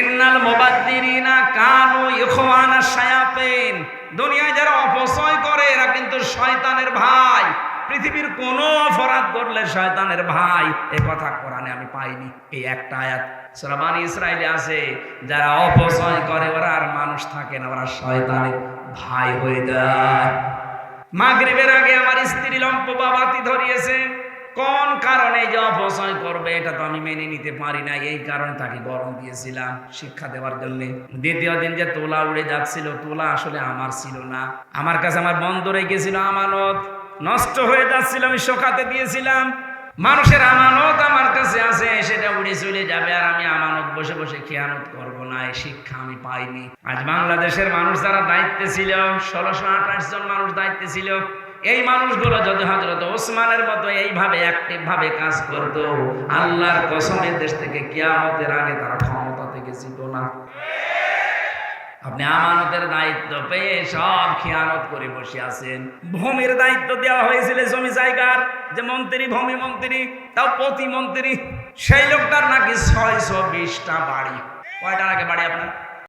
ইন্নাল মুবাদ্দিরিনা কানু ইখওয়ানা শায়াতিন। দুনিয়ায় যারা অপচয় করে, এরা কিন্তু শয়তানের ভাই। পৃথিবীর কোন অপরাধ করলে শয়তানের ভাই। এ কথা কোরআনে আমি পাইনি, এই একটা আয়াত। সরাবানি ইসরায়েলে আছে, যারা অপচয় করে, ওরা আর মানুষ থাকে না, ওরা শয়তানের ভাই হয়ে যায়। মাগরিবের আগে আমার স্ত্রী লম্প বাবাতি ধরিয়েছে। কোন কারণে যে অপচয় করবে, এটা তো আমি মেনে নিতে পারি না এই কারণে তাকে গরম দিয়েছিলাম শিক্ষা দেওয়ার জন্য। দ্বিতীয় দিন যে তোলা উড়ে যাচ্ছিল, তোলা আসলে আমার ছিল না। আমার কাছে আমার বন্ধ রেখেছিল আমানত। নষ্ট হয়ে যাচ্ছিল, আমি শোকাতে দিয়েছিলাম। মানুষের আমানত আমার কাছে আছে, সেটা উড়ে চলে যাবে আর আমি আমানত বসে বসে খেয়ানত করব না, এই শিক্ষা আমি পাইনি। আজ বাংলাদেশের মানুষ যারা দায়িত্বে ছিল, ষোলোশো আঠাশ জন মানুষ দায়িত্বে ছিল এই মানুষগুলো যদি হজরত ওসমানের মতো এইভাবে অ্যাক্টিভ ভাবে কাজ করতো, আল্লাহর কসমে দেশ থেকে কিয়ামতের আগে তারা ক্ষমতা থেকে ছিল না। আপনি আমানতের দায়িত্ব পেয়ে সব খেয়ানত করে বসে আছেন। ভূমির দায়িত্ব দেওয়া হয়েছিল জমি জায়গার, যে মন্ত্রী, ভূমি মন্ত্রী, তাও প্রতিমন্ত্রী, সেই লোকটার নাকি ছয়শো বিশটা বাড়ি। কয়টার আগে বাড়ি আপনার?